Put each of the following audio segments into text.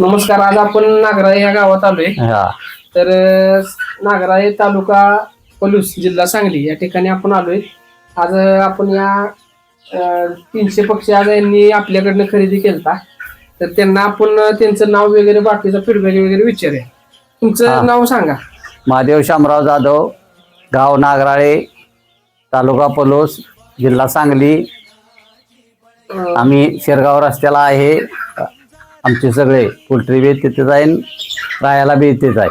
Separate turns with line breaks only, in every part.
नमस्कार आज आपण नागराळे या गावात आलोय.
हा.
तर अं, नागराळे तालुका पलूस जिल्हा सांगली या ठिकाणी आपण आलोय. आज आपण या अं, तीनशे पक्षी आज यांनी आपल्याकडनं खरेदी केलता. तर त्यांना आपण त्यांचं नाव वगैरे बाकीचा फीडबॅक वगैरे विचारूया.
हा.
तुमचं नाव सांगा.
महादेव शामराव जाधव गाव नागराळे तालुका पलोस जिल्हा सांगली.
अं,
आम्ही शेरगाव रस्त्याला आहे. आमचे सगळे पोल्ट्री बी तिथेच आहे राहायला बी इथेच आहे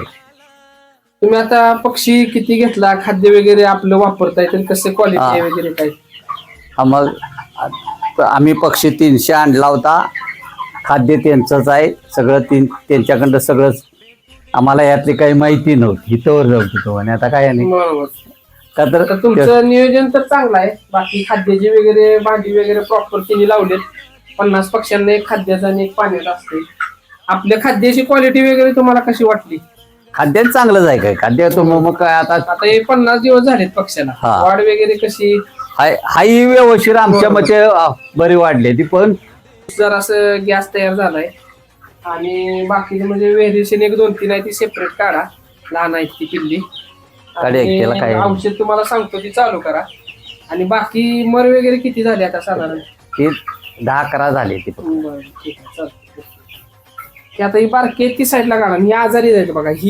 तुम्ही आता पक्षी किती घेतला खाद्य वगैरे आपलं वापरताय तर कसं क्वालिटी वगैरे काय
हा. मग आ- आम्ही पक्षी तीनशे आणला होता. खाद्य त्यांचंच आहे. सगळं तीन त्यांच्याकडं सगळंच. आम्हाला यातली काही माहिती नव्हती. इथंवर नव्हती तो आणि आता काय नाही.
बरोबर.
का तर
तर तुमचं नियोजन तर चांगलं आहे. बाकी खाद्याची वगैरे भांडी वगैरे प्रॉपर तिने लावलेत. पन्नास पक्ष्यांना एक खाद्याचा आणि एक पाण्याचा असते आपल्या खाद्याची क्वालिटी वगैरे तुम्हाला कशी वाटली?
खाद्य चांगलंच आहे काय? खाद्य तो मग मग काय आता
आता हे पन्नास दिवस झालेत पक्ष्याला
हा.
वाढ वगैरे कशी?
हाय हाही व्यवस्थित आमच्या मते अ, बरी वाढली ती पण
जर असं गॅस तयार झालाय. आणि बाकीचे म्हणजे व्हेरिएशन एक दोन तीन आहे ती सेपरेट काढा. लहान आहेत ती पिल्ली.
त्याला काय?
औषध तुम्हाला सांगतो ती चालू करा. आणि बाकी मर वगैरे किती झाले आता साधारण?
ती दहा अकरा झाले ते
बरं ठीक आहे चालतंय. आता ही बारकी आहे ती साईडला काढा. मी आजारी जायचं बघा. ही